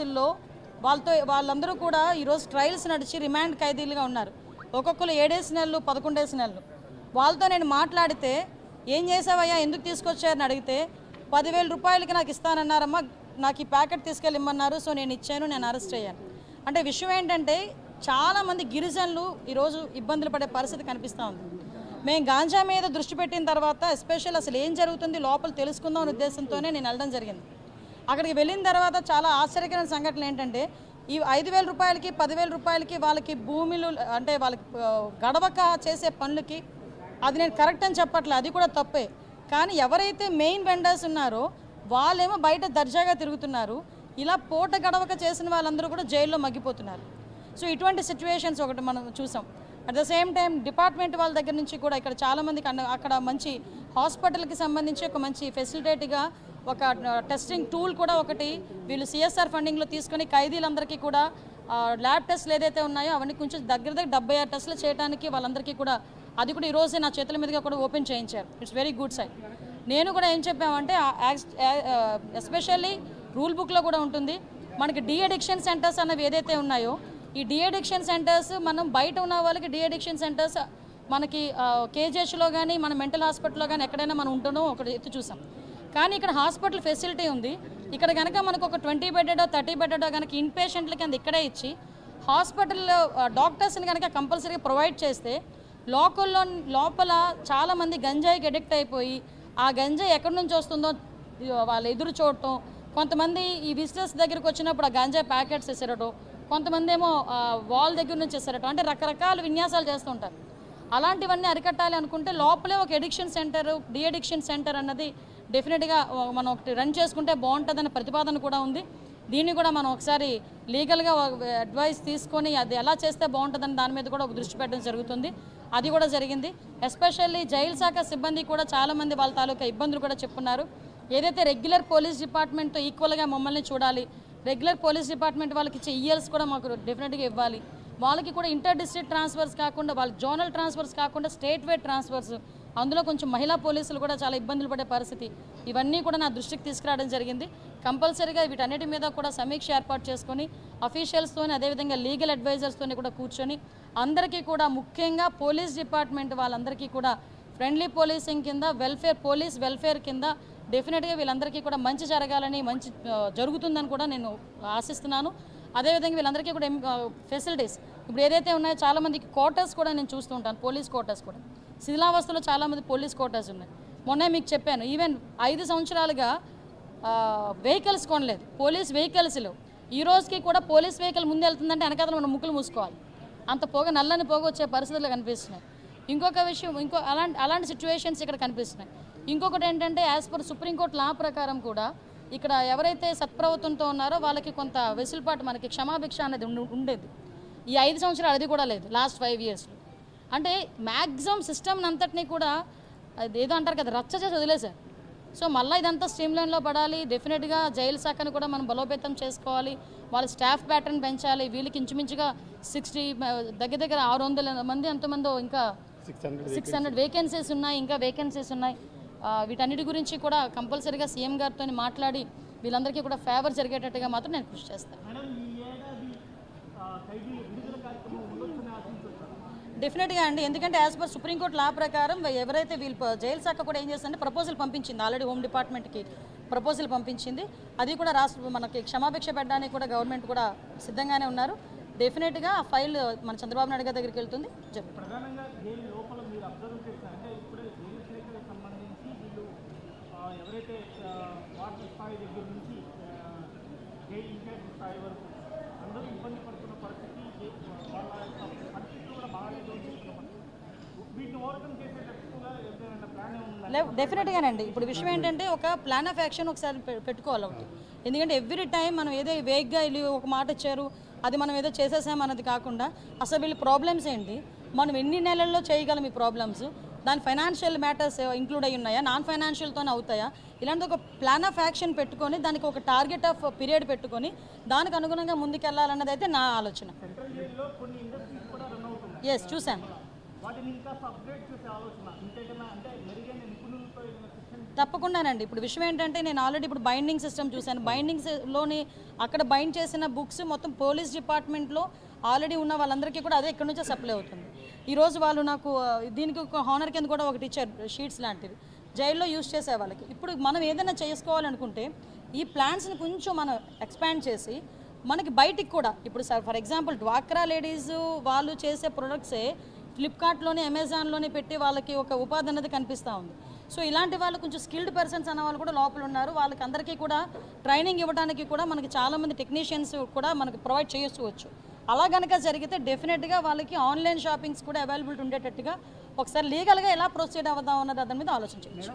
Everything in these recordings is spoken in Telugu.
కేసుల్లో వాళ్ళతో వాళ్ళందరూ కూడా ఈరోజు ట్రయల్స్ నడిచి రిమాండ్ ఖైదీలుగా ఉన్నారు. ఒక్కొక్కరు ఏడేసి నెలలు పదకొండేసి నెలలు. వాళ్ళతో నేను మాట్లాడితే ఏం చేసావయ్యా? ఎందుకు తీసుకొచ్చారని అడిగితే పదివేల రూపాయలకి నాకు ఇస్తానన్నారమ్మా నాకు ఈ ప్యాకెట్ తీసుకెళ్ళిమ్మన్నారు సో నేను ఇచ్చాను నేను అరెస్ట్ అయ్యాను. అంటే విషయం ఏంటంటే చాలామంది గిరిజనులు ఈరోజు ఇబ్బందులు పడే పరిస్థితి కనిపిస్తూ ఉంది. మేము గాంజా మీద దృష్టి పెట్టిన తర్వాత ఎస్పెషల్ అసలు ఏం జరుగుతుంది లోపల తెలుసుకుందాం అనే ఉద్దేశంతోనే నేను వెళ్ళడం జరిగింది. అక్కడికి వెళ్ళిన తర్వాత చాలా ఆశ్చర్యకరమైన సంఘటనలు ఏంటంటే ఈ ఐదు వేల రూపాయలకి పదివేల రూపాయలకి వాళ్ళకి భూములు అంటే వాళ్ళకి గడవక చేసే పనులకి అది నేను కరెక్ట్ అని చెప్పట్లే అది కూడా తప్పే. కానీ ఎవరైతే మెయిన్ వెండర్స్ ఉన్నారో వాళ్ళేమో బయట దర్జాగా తిరుగుతున్నారు. ఇలా పూట గడవక చేసిన వాళ్ళందరూ కూడా జైల్లో మగ్గిపోతున్నారు. సో ఇటువంటి సిచ్యువేషన్స్ ఒకటి మనం చూసాం. At the same time department వాళ్ళ దగ్గర నుంచి కూడా ఇక్కడ చాలామందికి అక్కడ మంచి హాస్పిటల్కి సంబంధించి ఒక మంచి ఫెసిలిటేట్గా ఒక టెస్టింగ్ టూల్ కూడా ఒకటి వీళ్ళు సిఎస్ఆర్ ఫండింగ్లో తీసుకొని ఖైదీలందరికీ కూడా ల్యాబ్ టెస్ట్లు ఏదైతే ఉన్నాయో అవన్నీ కొంచెం దగ్గర దగ్గర డెబ్బై ఆరు టెస్టులు చేయడానికి వాళ్ళందరికీ కూడా అది కూడా ఈరోజే నా చేతుల మీదుగా కూడా ఓపెన్ చేయించారు. ఇట్స్ వెరీ గుడ్ సైడ్ నేను కూడా ఏం చెప్పామంటే ఎస్పెషల్లీ రూల్ బుక్లో కూడా ఉంటుంది. మనకి డి అడిక్షన్ సెంటర్స్ అనేవి ఏదైతే ఉన్నాయో ఈ డిఎడిక్షన్ సెంటర్స్ మనం బయట ఉన్న వాళ్ళకి డిఎడిక్షన్ సెంటర్స్ మనకి కేజీహెచ్లో కానీ మన మెంటల్ హాస్పిటల్లో కానీ ఎక్కడైనా మనం ఉంటున్నాం ఒకటి ఎత్తి చూసాం. కానీ ఇక్కడ హాస్పిటల్ ఫెసిలిటీ ఉంది. ఇక్కడ కనుక మనకు ఒక ట్వంటీ బెడ్డెడో థర్టీ బెడ్డెడో కనుక ఇన్ పేషెంట్లకి అంత ఇక్కడే ఇచ్చి హాస్పిటల్లో డాక్టర్స్ని కనుక కంపల్సరీగా ప్రొవైడ్ చేస్తే లోకల్లో లోపల చాలామంది గంజాయికి అడిక్ట్ అయిపోయి ఆ గంజాయి ఎక్కడి నుంచి వస్తుందో వాళ్ళు ఎదురు చూడటం కొంతమంది ఈ విజిటర్స్ దగ్గరికి వచ్చినప్పుడు ఆ గంజాయి ప్యాకెట్స్ ఇసేరటం కొంతమంది ఏమో వాల్ దగ్గర నుంచి ఇస్తారటం అంటే రకరకాల విన్యాసాలు చేస్తుంటారు. అలాంటివన్నీ అరికట్టాలి అనుకుంటే లోపలే ఒక addiction centre de addiction centre అన్నది డెఫినెట్గా మనం ఒకటి రన్ చేసుకుంటే బాగుంటుందన్న ప్రతిపాదన కూడా ఉంది. దీన్ని కూడా మనం ఒకసారి లీగల్గా అడ్వైస్ తీసుకొని అది ఎలా చేస్తే బాగుంటుందని దాని మీద కూడా ఒక దృష్టి పెట్టడం జరుగుతుంది. అది కూడా జరిగింది. ఎస్పెషల్లీ జైలు శాఖ సిబ్బంది కూడా చాలామంది వాళ్ళ తాలూకా ఇబ్బందులు కూడా చెప్పున్నారు. ఏదైతే రెగ్యులర్ పోలీస్ డిపార్ట్మెంట్తో ఈక్వల్గా మమ్మల్ని చూడాలి రెగ్యులర్ పోలీస్ డిపార్ట్మెంట్ వాళ్ళకి ఇచ్చే ఇయర్స్ కూడా మాకు డెఫినెట్గా ఇవ్వాలి. వాళ్ళకి కూడా ఇంటర్ డిస్ట్రిక్ట్ ట్రాన్స్ఫర్స్ కాకుండా వాళ్ళకి జోనల్ ట్రాన్స్ఫర్స్ కాకుండా స్టేట్ వైడ్ ట్రాన్స్ఫర్స్ అందులో కొంచెం మహిళా పోలీసులు కూడా చాలా ఇబ్బందులు పడే పరిస్థితి. ఇవన్నీ కూడా నా దృష్టికి తీసుకురావడం జరిగింది. కంపల్సరీగా వీటన్నిటి మీద కూడా సమీక్ష ఏర్పాటు చేసుకొని అఫీషియల్స్తోని అదేవిధంగా లీగల్ అడ్వైజర్స్తోని కూడా కూర్చొని అందరికీ కూడా ముఖ్యంగా పోలీస్ డిపార్ట్మెంట్ వాళ్ళందరికీ కూడా ఫ్రెండ్లీ పోలీసింగ్ కింద వెల్ఫేర్ పోలీస్ వెల్ఫేర్ కింద డెఫినెట్గా వీళ్ళందరికీ కూడా మంచి జరగాలని మంచి జరుగుతుందని కూడా నేను ఆశిస్తున్నాను. అదేవిధంగా వీళ్ళందరికీ కూడా ఫెసిలిటీస్ ఇప్పుడు ఏదైతే ఉన్నాయో చాలామందికి క్వార్టర్స్ కూడా నేను చూస్తూ ఉంటాను పోలీస్ క్వార్టర్స్ కూడా. శిథిలావస్థలో చాలామంది పోలీస్ క్వార్టర్స్ ఉన్నాయి. మొన్నే మీకు చెప్పాను ఈవెన్ ఐదు సంవత్సరాలుగా వెహికల్స్ కొనలేదు. పోలీస్ వెహికల్స్లో ఈ రోజుకి కూడా పోలీస్ వెహికల్ ముందు వెళ్తుందంటే వెనకాల మనం ముక్కులు మూసుకోవాలి. అంత పొగ నల్లని పొగ వచ్చే పరిస్థితులు కనిపిస్తున్నాయి. ఇంకొక విషయం ఇంకో అలాంటి అలాంటి సిచ్యువేషన్స్ ఇక్కడ కనిపిస్తున్నాయి. ఇంకొకటి ఏంటంటే యాజ్ పర్ సుప్రీంకోర్టు లా ప్రకారం కూడా ఇక్కడ ఎవరైతే సత్ప్రవర్తనతో ఉన్నారో వాళ్ళకి కొంత వెసులుబాటు మనకి క్షమాభిక్ష అనేది ఉండు- ఉండేది. ఈ ఐదు సంవత్సరాలు అది కూడా లేదు లాస్ట్ ఫైవ్ ఇయర్స్లో అంటే మ్యాక్సిమం సిస్టమ్ అంతటినీ కూడా అది ఏదో అంటారు కదా రచ్చ చేసి వదిలేశారు. సో మళ్ళీ ఇదంతా స్ట్రీమ్ లైన్లో పడాలి డెఫినెట్గా జైలు శాఖను కూడా మనం బలోపేతం చేసుకోవాలి వాళ్ళ స్టాఫ్ ప్యాటర్న్ పెంచాలి వీళ్ళకి ఇంచుమించుగా సిక్స్టీ దగ్గర దగ్గర ఆరు వందల మంది ఎంతమందో ఇంకా సిక్స్ హండ్రెడ్ వేకెన్సీస్ ఉన్నాయి ఇంకా వేకెన్సీస్ ఉన్నాయి. వీటన్నిటి గురించి కూడా కంపల్సరీగా సీఎం గారితో మాట్లాడి వీళ్ళందరికీ కూడా ఫేవర్ జరిగేటట్టుగా మాత్రం నేను కృషి చేస్తాను. డెఫినెట్గా అండి. ఎందుకంటే యాజ్ పర్ సుప్రీంకోర్టు లా ప్రకారం ఎవరైతే వీళ్ళు జైలు శాఖ కూడా ఏం చేస్తుందంటే ప్రపోజల్ పంపించింది. ఆల్రెడీ హోమ్ డిపార్ట్మెంట్కి ప్రపోజల్ పంపించింది. అది కూడా రాష్ట్ర మనకి క్షమాభిక్ష పెట్టడానికి కూడా గవర్నమెంట్ కూడా సిద్ధంగానే ఉన్నారు. డెఫినెట్గా ఆ ఫైల్ మన చంద్రబాబు నాయుడు గారి దగ్గరికి వెళ్తుంది. జరుగుతుంది ప్రధానంగా జైలు లోపల మీరు అబ్జర్వ్ చేశారంటే ఇప్పుడే జైలు శాఖకు సంబంధించి వీళ్ళు ఆ, ఎవరైతే ఆ, వార్డు స్థాయి దగ్గర నుంచి ఆ, జైలు ఇన్ఛార్జ్ స్థాయి వరకు అందరూ ఇబ్బంది పడుతున్న పరిస్థితి జై- వాళ్ళ యొక్క పరిస్థితులు కూడా బాగాలేదు అని చెప్తున్నారు వీటిని ఓవర్కమ్ చేసేటట్టుగా ఏదైనా ప్లాన్ ఉందా లే డెఫినెట్గానండి. ఇప్పుడు విషయం ఏంటంటే ఒక ప్లాన్ ఆఫ్ యాక్షన్ ఒకసారి పెట్టుకోవాలి ఒకటి. ఎందుకంటే ఎవ్రీ టైం మనం ఏదో వేగ్గా వెళ్ళి ఒక మాట ఇచ్చారు అది మనం ఏదో చేసేసాం అన్నది కాకుండా అసలు వీళ్ళ ప్రాబ్లమ్స్ ఏంటి? మనం ఎన్ని నెలల్లో చేయగలం ఈ ప్రాబ్లమ్స్ దాని ఫైనాన్షియల్ మ్యాటర్స్ ఇంక్లూడ్ అయి ఉన్నాయా? నాన్ ఫైనాన్షియల్తోనే అవుతాయా? ఇలాంటి ఒక ప్లాన్ ఆఫ్ యాక్షన్ పెట్టుకొని దానికి ఒక టార్గెట్ ఆఫ్ పీరియడ్ పెట్టుకొని దానికి అనుగుణంగా ముందుకెళ్ళాలన్నది అయితే నా ఆలోచన. ఎస్ చూశాను వాటిని ఇంకా అప్గ్రేడ్ చేసే ఆలోచన ఇంకేదైనా అంటే మెరుగైన నిపుణులతో ఏదైనా శిక్షణ తప్పకుండానండి. ఇప్పుడు విషయం ఏంటంటే నేను ఆల్రెడీ ఇప్పుడు బైండింగ్ సిస్టమ్ చూశాను. బైండింగ్స్లోని అక్కడ బైండ్ చేసిన బుక్స్ మొత్తం పోలీస్ డిపార్ట్మెంట్లో ఆల్రెడీ ఉన్న వాళ్ళందరికీ కూడా అదే ఎక్కడి నుంచో సప్లై అవుతుంది. ఈరోజు వాళ్ళు నాకు దీనికి ఒక హానర్ కింద కూడా ఒకటి ఇచ్చారు షీట్స్ లాంటివి. జైల్లో యూజ్ చేసే వాళ్ళకి. ఇప్పుడు మనం ఏదైనా చేసుకోవాలనుకుంటే ఈ ప్లాన్స్ని కొంచెం మనం ఎక్స్పాండ్ చేసి మనకి బయటికి కూడా ఇప్పుడు సార్ ఫర్ ఎగ్జాంపుల్ డ్వాక్రా లేడీస్ వాళ్ళు చేసే ప్రొడక్ట్సే ఫ్లిప్కార్ట్లోనే అమెజాన్లోని పెట్టి వాళ్ళకి ఒక ఉపాధి అనేది కనిపిస్తూ ఉంది. సో ఇలాంటి వాళ్ళు కొంచెం స్కిల్డ్ పర్సన్స్ అన్న వాళ్ళు కూడా లోపల ఉన్నారు. వాళ్ళకి అందరికీ కూడా ట్రైనింగ్ ఇవ్వడానికి కూడా మనకి చాలామంది టెక్నీషియన్స్ కూడా మనకి ప్రొవైడ్ చేయొచ్చు. అలా కనుక జరిగితే డెఫినెట్గా వాళ్ళకి ఆన్లైన్ షాపింగ్స్ కూడా అవైలబిలిటీ ఉండేటట్టుగా ఒకసారి లీగల్గా ఎలా ప్రొసీడ్ అవుదాం అన్నది దాని మీద ఆలోచించవచ్చు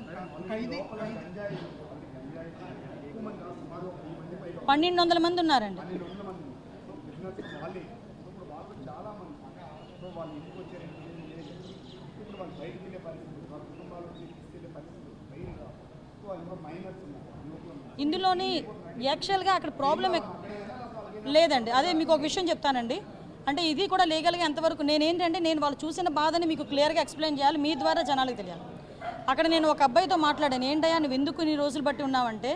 పన్నెండు వందల మంది ఉన్నారండి. ఇందులోని యాక్చువల్గా అక్కడ ప్రాబ్లం లేదండి. అదే మీకు ఒక విషయం చెప్తానండి. అంటే ఇది కూడా లీగల్గా ఎంతవరకు నేనేంటంటే నేను వాళ్ళు చూసిన బాధని మీకు క్లియర్గా ఎక్స్ప్లెయిన్ చేయాలి. మీ ద్వారా జనాలకు తెలియాలి. అక్కడ నేను ఒక అబ్బాయితో మాట్లాడాను. ఏంటయ్యా నువ్వు ఎందుకు నీ రోజులు బట్టి ఉన్నావంటే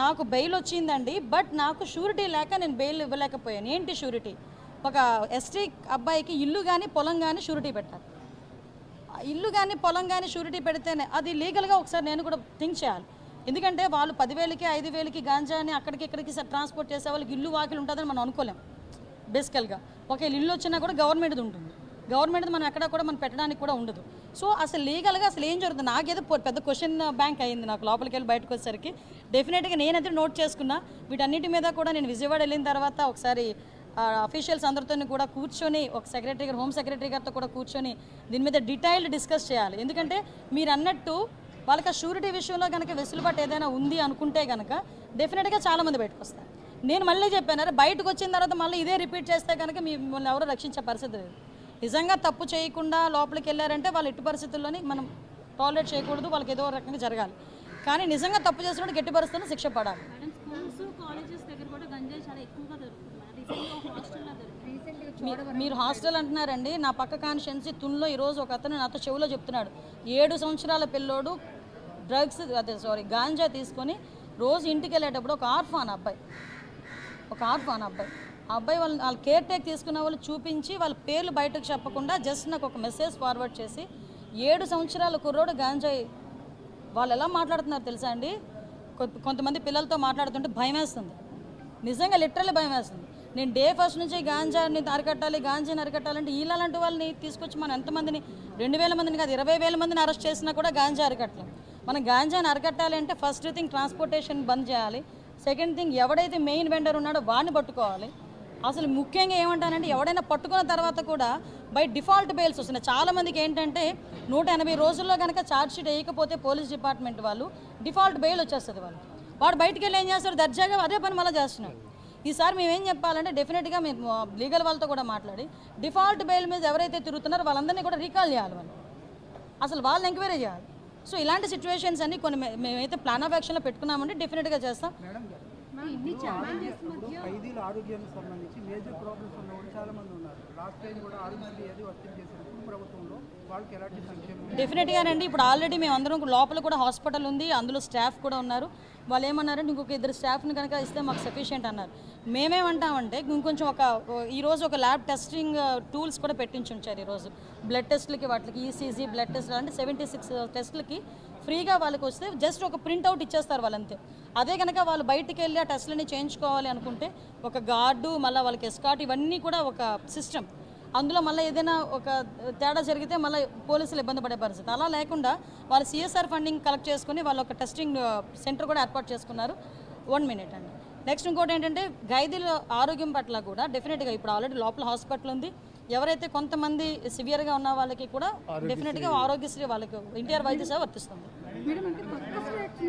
నాకు బెయిల్ వచ్చిందండి బట్ నాకు షూరిటీ లేక నేను బెయిల్ ఇవ్వలేకపోయాను. ఏంటి షూరిటీ ఒక ఎస్టీ అబ్బాయికి ఇల్లు కానీ పొలం కానీ షూరిటీ పెట్టాలి. ఇల్లు కానీ పొలం కానీ షూరిటీ పెడితేనే అది లీగల్గా ఒకసారి నేను కూడా థింక్ చేయాలి. ఎందుకంటే వాళ్ళు పదివేలకి ఐదు వేలకి గాంజాని అక్కడికి ఇక్కడికి ట్రాన్స్పోర్ట్ చేసే వాళ్ళకి ఇల్లు వాకిలు ఉంటుందని మనం అనుకోలేం. బేసికల్గా ఒకవేళ ఇల్లు వచ్చినా కూడా గవర్నమెంట్ది ఉంటుంది. గవర్నమెంట్ మనం ఎక్కడ కూడా మనం పెట్టడానికి కూడా ఉండదు. సో అసలు లీగల్గా అసలు ఏం జరుగుతుంది? నాకేదో పెద్ద క్వశ్చన్ బ్యాంక్ అయింది నాకు లోపలికి వెళ్ళి బయటకు వచ్చేసరికి. డెఫినెట్గా నేనైతే నోట్ చేసుకున్నా. వీటన్నిటి మీద కూడా నేను విజయవాడ వెళ్ళిన తర్వాత ఒకసారి అఫీషియల్స్ అందరితో కూడా కూర్చొని ఒక సెక్రటరీ గారు హోమ్ సెక్రటరీ గారితో కూడా కూర్చొని దీని మీద డీటెయిల్డ్ డిస్కస్ చేయాలి. ఎందుకంటే మీరు అన్నట్టు వాళ్ళకి షూరిటీ విషయంలో కనుక వెసులుబాటు ఏదైనా ఉంది అనుకుంటే కనుక డెఫినెట్గా చాలామంది బయటకు వస్తారు. నేను మళ్ళీ చెప్పాను అరే బయటకు వచ్చిన తర్వాత మళ్ళీ ఇదే రిపీట్ చేస్తే కనుక మిమ్మల్ని ఎవరు రక్షించే పరిస్థితి లేదు. నిజంగా తప్పు చేయకుండా లోపలికి వెళ్ళారంటే వాళ్ళు ఎట్టి పరిస్థితుల్లోని మనం టాలరేట్ చేయకూడదు వాళ్ళకి ఏదో రకంగా జరగాలి. కానీ నిజంగా తప్పు చేసినప్పుడు గట్టి పరిస్థితుల్లో శిక్ష పడాలి. మీరు హాస్టల్ అంటున్నారండి. నా పక్క కాన్షియన్సీ తున్లో ఈరోజు ఒక అతను నాతో చెవిలో చెప్తున్నాడు. ఏడు సంవత్సరాల పిల్లోడు డ్రగ్స్ అదే సారీ గాంజా తీసుకొని రోజు ఇంటికి వెళ్ళేటప్పుడు ఒక ఆర్ఫాన్ అబ్బాయి ఒక ఆర్ఫాన్ అబ్బాయి. ఆ అబ్బాయి వాళ్ళు వాళ్ళ కేర్ టేక్ తీసుకున్న వాళ్ళు చూపించి వాళ్ళ పేర్లు బయటకు చెప్పకుండా జస్ట్ నాకు ఒక మెసేజ్ ఫార్వర్డ్ చేసి ఏడు సంవత్సరాల కుర్రోడు గాంజాయి. వాళ్ళు ఎలా మాట్లాడుతున్నారు తెలుసా అండి? కొ- కొంతమంది పిల్లలతో మాట్లాడుతుంటే భయం వేస్తుంది నిజంగా లిటరల్లీ భయం వేస్తుంది నేను డే ఫస్ట్ నుంచి గాంజాని అరికట్టాలి గాంజాని అరికట్టాలంటే ఇలాంటి వాళ్ళని తీసుకొచ్చి మనం ఎంతమందిని రెండు వేల మందిని కాదు ఇరవై వేల మందిని అరెస్ట్ చేసినా కూడా గాంజా అరికట్టలేం. మనం గాంజాని అరికట్టాలి అంటే ఫస్ట్ థింగ్ ట్రాన్స్పోర్టేషన్ బంద్ చేయాలి. సెకండ్ థింగ్ ఎవడైతే మెయిన్ వెండర్ ఉన్నాడో వాడిని పట్టుకోవాలి. అసలు ముఖ్యంగా ఏమంటానంటే ఎవడైనా పట్టుకున్న తర్వాత కూడా బై డిఫాల్ట్ బెయిల్స్ వస్తున్నాయి. చాలామందికి ఏంటంటే నూట ఎనభై రోజుల్లో కనుక ఛార్జ్షీట్ వేయకపోతే పోలీస్ డిపార్ట్మెంట్ వాళ్ళు డిఫాల్ట్ బెయిల్ వచ్చేస్తుంది వాళ్ళు వాడు బయటికి వెళ్ళి ఏం చేస్తారు దర్జాగా అదే పని మళ్ళీ చేస్తున్నాడు. ఈసారి మేము ఏం చెప్పాలంటే డెఫినెట్గా మేము లీగల్ వాళ్ళతో కూడా మాట్లాడి డిఫాల్ట్ బెయిల్ మీద ఎవరైతే తిరుగుతున్నారో వాళ్ళందరినీ కూడా రీకాల్ చేయాలి వాళ్ళు అసలు వాళ్ళని ఎంక్వైరీ చేయాలి. సో ఇలాంటి సిచ్యువేషన్స్ అన్ని కొన్ని మేమైతే ప్లాన్ ఆఫ్ యాక్షన్లో పెట్టుకున్నామంటే డెఫినెట్గా చేస్తాం. మేడం గారు ఇన్ని ఛాలెంజెస్ మధ్య ఖైదీల ఆరోగ్యానికి సంబంధించి మేజర్ ప్రాబ్లమ్స్ ఉన్న వాళ్ళు చాలా మంది ఉన్నారు. లాస్ట్ టైం కూడా ఆరోగ్యశ్రీ ఏది వర్తింపు చేసినప్పుడు ప్రభుత్వంలో డెఫినెట్గానండి ఇప్పుడు ఆల్రెడీ మేము అందరం లోపల కూడా హాస్పిటల్ ఉంది. అందులో స్టాఫ్ కూడా ఉన్నారు. వాళ్ళు ఏమన్నారంటే ఇంకొక ఇద్దరు స్టాఫ్ని కనుక ఇస్తే మాకు సఫిషియెంట్ అన్నారు. మేమేమంటామంటే ఇంకొంచెం ఒక ఈరోజు ఒక ల్యాబ్ టెస్టింగ్ టూల్స్ కూడా పెట్టించి ఉంచారు ఈరోజు బ్లడ్ టెస్ట్లకి వాటికి ఈసీజీ బ్లడ్ టెస్ట్ అంటే సెవెంటీ సిక్స్ టెస్ట్లకి ఫ్రీగా వాళ్ళకి వస్తే జస్ట్ ఒక ప్రింట్అవుట్ ఇచ్చేస్తారు వాళ్ళంతే. అదే కనుక వాళ్ళు బయటికి వెళ్ళి ఆ టెస్ట్లని చేయించుకోవాలి అనుకుంటే ఒక గార్డు మళ్ళీ వాళ్ళకి ఎస్కాట్ ఇవన్నీ కూడా ఒక సిస్టమ్ అందులో మళ్ళీ ఏదైనా ఒక తేడా జరిగితే మళ్ళీ పోలీసులు ఇబ్బంది పడే పరిస్థితి. అలా లేకుండా వాళ్ళు సిఎస్ఆర్ ఫండింగ్ కలెక్ట్ చేసుకుని వాళ్ళు ఒక టెస్టింగ్ సెంటర్ కూడా ఏర్పాటు చేసుకున్నారు. వన్ మినిట్ అండి. నెక్స్ట్ ఇంకోటి ఏంటంటే ఖైదీల ఆరోగ్యం పట్ల కూడా డెఫినెట్గా ఇప్పుడు ఆల్రెడీ లోపల హాస్పిటల్ ఉంది. ఎవరైతే కొంతమంది సివియర్గా ఉన్న వాళ్ళకి కూడా డెఫినెట్గా ఆరోగ్యశ్రీ వాళ్ళకి ఎన్టీఆర్ వైద్య సేవ వర్తిస్తుంది.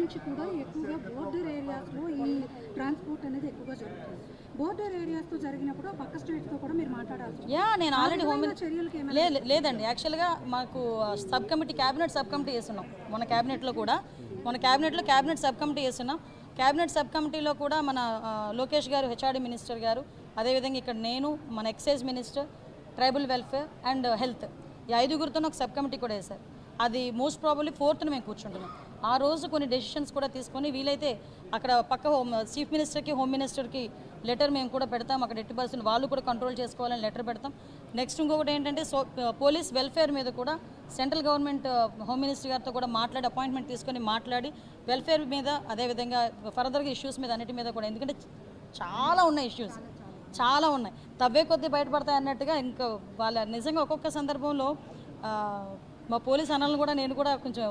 నుంచి కూడా ఎక్కువగా బోర్డర్ ఏరియాస్లో ఈ ట్రాన్స్పోర్ట్ అనేది ఎక్కువగా జరుగుతుంది. బోర్డర్ ఏరియాస్తో జరిగినప్పుడు పక్క స్టేట్స్తో కూడా మీరు మాట్లాడాల్సి ఉంటుంది. యా నేను ఆల్రెడీ హోమ్ లేదండి యాక్చువల్గా మాకు sub committee cabinet sub committee వేస్తున్నాం మన క్యాబినెట్లో కూడా. మన క్యాబినెట్లో క్యాబినెట్ సబ్ కమిటీ వేస్తున్నాం. క్యాబినెట్ సబ్ కమిటీలో కూడా మన లోకేష్ గారు హెచ్ఆర్డి మినిస్టర్ గారు అదేవిధంగా ఇక్కడ నేను మన excise minister tribal welfare and health ఈ ఐదుగురితో ఒక సబ్ కమిటీ కూడా వేశారు. అది మోస్ట్ ప్రాబబ్లీ ఫోర్త్న మేము కూర్చుంటున్నాం. ఆ రోజు కొన్ని డెసిషన్స్ కూడా తీసుకొని వీలైతే అక్కడ పక్క హోమ్ చీఫ్ మినిస్టర్కి హోమ్ మినిస్టర్కి లెటర్ మేము కూడా పెడతాం. అక్కడ ఎట్టి పరిస్థితులు వాళ్ళు కూడా కంట్రోల్ చేసుకోవాలని లెటర్ పెడతాం. నెక్స్ట్ ఇంకొకటి ఏంటంటే సో పోలీస్ వెల్ఫేర్ మీద కూడా సెంట్రల్ గవర్నమెంట్ హోమ్ మినిస్టర్ గారితో కూడా మాట్లాడి అపాయింట్మెంట్ తీసుకొని మాట్లాడి వెల్ఫేర్ మీద అదేవిధంగా ఫర్దర్గా ఇష్యూస్ మీద అన్నిటి మీద కూడా ఎందుకంటే చాలా ఉన్నాయి ఇష్యూస్ చాలా ఉన్నాయి. తవ్వే కొద్దీ బయటపడతాయి అన్నట్టుగా ఇంకా వాళ్ళ నిజంగా ఒక్కొక్క సందర్భంలో మా పోలీస్ అన్నలను కూడా నేను కూడా కొంచెం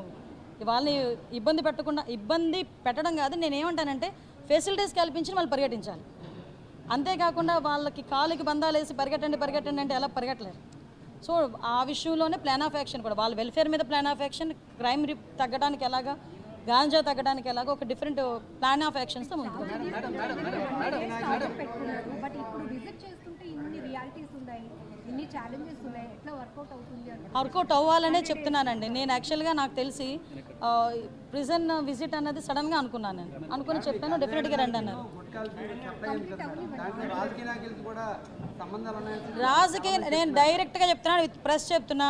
వాళ్ళని ఇబ్బంది పెట్టకుండా ఇబ్బంది పెట్టడం కాదు నేను ఏమంటానంటే ఫెసిలిటీస్ కల్పించి వాళ్ళు పరిగెట్టించాలి. అంతేకాకుండా వాళ్ళకి కాలుకి బంధాలు వేసి పరిగెట్టండి పరిగెట్టండి అంటే ఎలా పరిగెట్టలేరు. సో ఆ విషయంలోనే ప్లాన్ ఆఫ్ యాక్షన్ కూడా వాళ్ళ వెల్ఫేర్ మీద ప్లాన్ ఆఫ్ యాక్షన్ క్రైమ్ రి తగ్గడానికి ఎలాగా గాంజా తగ్గడానికి ఎలాగా ఒక డిఫరెంట్ ప్లాన్ ఆఫ్ యాక్షన్స్తో ముందుకు పెట్టుకున్నారు బట్ ఇప్పుడు విజిట్ చేస్తుంటే ఇన్ని రియాలిటీస్ ఉన్నాయి ఇన్ని ఛాలెంజెస్ ఉన్నాయి ఎట్లా వర్కౌట్ అవ్వాలనే చెప్తున్నానండి. నేను యాక్చువల్గా నాకు తెలిసి ప్రిజన్ విజిట్ అన్నది సడన్గా అనుకున్నాను నేను. అనుకుని చెప్పాను డెఫినెట్గా రండి అన్నారు. రాజకీయ నేను డైరెక్ట్గా చెప్తున్నాను విత్ ప్రెస్ చెప్తున్నా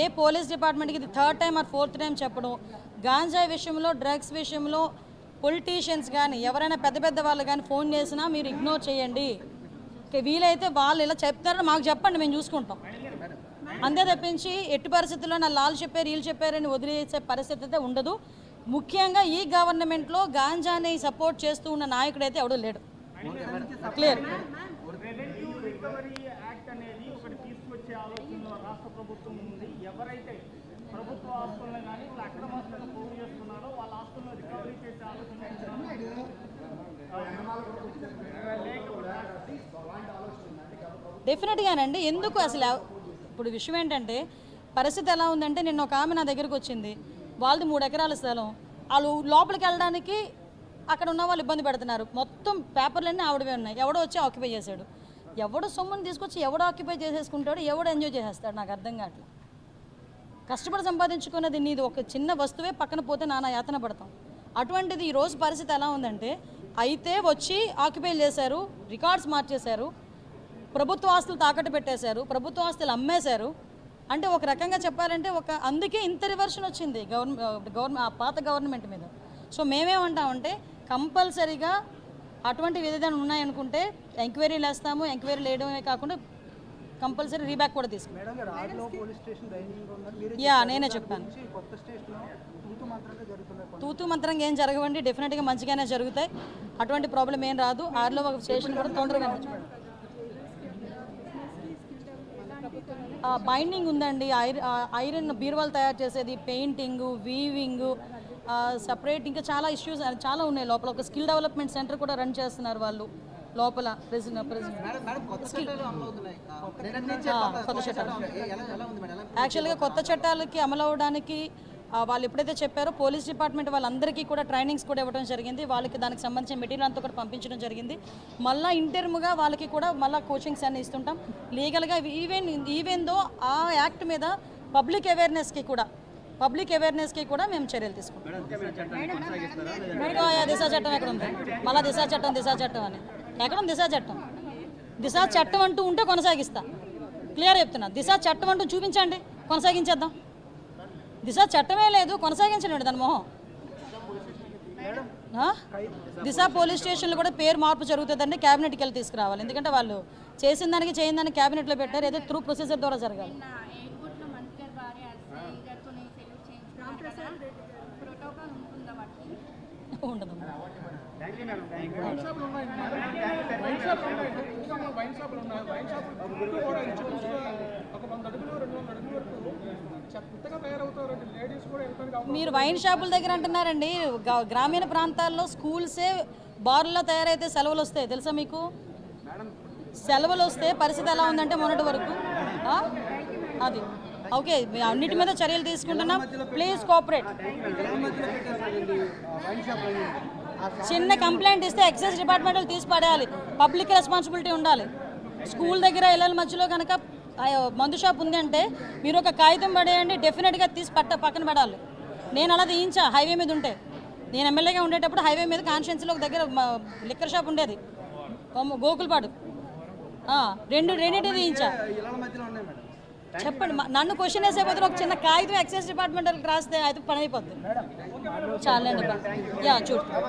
ఏ పోలీస్ డిపార్ట్మెంట్కి ఇది third time or fourth time చెప్పడం గాంజా విషయంలో డ్రగ్స్ విషయంలో పొలిటీషియన్స్ కానీ ఎవరైనా పెద్ద పెద్ద వాళ్ళు కానీ ఫోన్ చేసినా మీరు ఇగ్నోర్ చేయండి. వీలైతే వాళ్ళు ఇలా చెప్తారని మాకు చెప్పండి మేము చూసుకుంటాం. అంతే తప్పించి ఎట్టి పరిస్థితుల్లో నా లాల్ చెప్పారు వీళ్ళు చెప్పారని వదిలేసే పరిస్థితి అయితే ఉండదు. ముఖ్యంగా ఈ గవర్నమెంట్లో గాంజాని సపోర్ట్ చేస్తూ ఉన్న నాయకుడు అయితే ఎవడూ లేడు. క్లియర్. ప్రభుత్వం ఉంది ఎవరైతే ప్రభుత్వ ఆస్తులను కానీ అక్రమ అక్రమాస్తులను పోగు చేస్తున్నారో వాళ్ళ ఆస్తులను రికవరీ చేసే ఆలోచన చేస్తున్నారు. డెఫినెట్గానండి ఎందుకు అసలు ఇప్పుడు విషయం ఏంటంటే పరిస్థితి ఎలా ఉందంటే నిన్న ఒక ఆమె నా దగ్గరకు వచ్చింది. వాళ్ళది మూడు ఎకరాల స్థలం. వాళ్ళు లోపలికి వెళ్ళడానికి అక్కడ ఉన్న వాళ్ళు ఇబ్బంది పెడుతున్నారు. మొత్తం పేపర్లన్నీ ఆవిడవే ఉన్నాయి. ఎవడో వచ్చి ఆక్యుపై చేశాడు. ఎవడో సొమ్ముని తీసుకొచ్చి ఎవడో ఆక్యుపై చేసేసుకుంటాడు ఎవడో ఎంజాయ్ చేసేస్తాడు? నాకు అర్థం కావట్లేదు. కష్టపడి సంపాదించుకున్నది నీది ఒక చిన్న వస్తువే పక్కన పోతే నానా యాతన పడతాం. అటువంటిది ఈ రోజు పరిస్థితి ఎలా ఉందంటే అయితే వచ్చి ఆక్యుపై చేశారు రికార్డ్స్ మార్చేశారు ప్రభుత్వ ఆస్తులు తాకట్టు పెట్టేశారు ప్రభుత్వ ఆస్తులు అమ్మేశారు. అంటే ఒక రకంగా చెప్పాలంటే ఒక అందుకే ఇంత రివర్షన్ వచ్చింది గవర్నమెంట్ గవర్నమెంట్ ఆ పాత గవర్నమెంట్ మీద. సో మేమేమంటామంటే కంపల్సరీగా అటువంటి ఏదైనా ఉన్నాయనుకుంటే ఎంక్వైరీలు వేస్తాము ఎంక్వైరీలు వేయడమే కాకుండా కంపల్సరీ రీబ్యాక్ కూడా తీసుకుంటాం. యా నేనే చెప్పాను. తూతు మాత్రంగా ఏం జరగవండి డెఫినెట్గా మంచిగానే జరుగుతాయి. అటువంటి ప్రాబ్లం ఏం రాదు. ఆరులో ఒక స్టేషన్ కూడా తొందరగా బైండింగ్ ఉందండి. ఐరన్ బీరువాలు తయారు చేసేది పెయింటింగ్ వీవింగ్ సపరేట్ ఇంకా చాలా ఇష్యూస్ చాలా ఉన్నాయి. లోపల ఒక స్కిల్ డెవలప్మెంట్ సెంటర్ కూడా రన్ చేస్తున్నారు వాళ్ళు. లోపల యాక్చువల్గా కొత్త చట్టాలకి అమలు అవ్వడానికి ఆ, వాళ్ళు ఎప్పుడైతే చెప్పారో పోలీస్ డిపార్ట్మెంట్ వాళ్ళందరికీ కూడా ట్రైనింగ్స్ కూడా ఇవ్వడం జరిగింది. వాళ్ళకి దానికి సంబంధించిన మెటీరియల్ అంతా కూడా పంపించడం జరిగింది. మళ్ళీ ఇంటర్మ్గా వాళ్ళకి కూడా మళ్ళీ కోచింగ్స్ అన్ని ఇస్తుంటాం. లీగల్గా ఈవెన్ ఈవెన్ దో ఆ యాక్ట్ మీద పబ్లిక్ అవేర్నెస్కి కూడా పబ్లిక్ అవేర్నెస్కి కూడా మేము చర్యలు తీసుకుంటాం. దిశా చట్టం ఎక్కడ ఉంది? మళ్ళీ దిశా చట్టం దిశా చట్టం అని. ఎక్కడ దిశా చట్టం. దిశా చట్టం అంటూ ఉంటే కొనసాగిస్తా. క్లియర్ చెప్తున్నా. దిశా చట్టం అంటూ చూపించండి. కొనసాగించేద్దాం. దిశ చట్టమే లేదు. కొనసాగించండి దాని మొహం? దిశ పోలీస్ స్టేషన్లో కూడా పేరు మార్పు జరుగుతుందండి. క్యాబినెట్కి వెళ్ళి తీసుకురావాలి. ఎందుకంటే వాళ్ళు చేసిన దానికి చేయని దానికి క్యాబినెట్లో పెట్టారు. ఏదో త్రూ ప్రొసీజర్ ద్వారా జరగాలి. ఉండదు. మీరు వైన్ షాపుల దగ్గర అంటున్నారండి. గ- గ్రామీణ ప్రాంతాల్లో స్కూల్సే బార్లలో తయారైతే సెలవులు వస్తాయి. తెలుసా మీకు? సెలవులు వస్తే పరిస్థితి ఎలా ఉందంటే మొన్నటి వరకు. ఆ? అది. ఓకే. అన్నిటి మీద చర్యలు తీసుకుంటున్నాం. ప్లీజ్ కోఆపరేట్ చిన్న కంప్లైంట్ ఇస్తే ఎక్సైజ్ డిపార్ట్మెంట్ తీసి పడేయాలి. పబ్లిక్ రెస్పాన్సిబిలిటీ ఉండాలి. స్కూల్ దగ్గర ఇళ్ళల మధ్యలో కనుక మందు షాప్ ఉంది అంటే మీరు ఒక కాగితం పడేయండి డెఫినెట్గా తీసి పట్ట పక్కన పడాలి. నేను అలా తీయించా హైవే మీద ఉంటే. నేను ఎమ్మెల్యేగా ఉండేటప్పుడు హైవే మీద కాన్షియన్స్లో ఒక దగ్గర లిక్కర్ షాప్ ఉండేది. గోకుల్పాడు. రెండు రెండింటి తీయించా. ఇళ్ళ చెప్పండి నన్ను క్వశ్చన్ వేసే బదులు ఒక చిన్న కాగితం ఎక్సైజ్ డిపార్ట్మెంట్ రాస్తే అయితే పని అయిపోద్ది. చాలండి యా చూడు.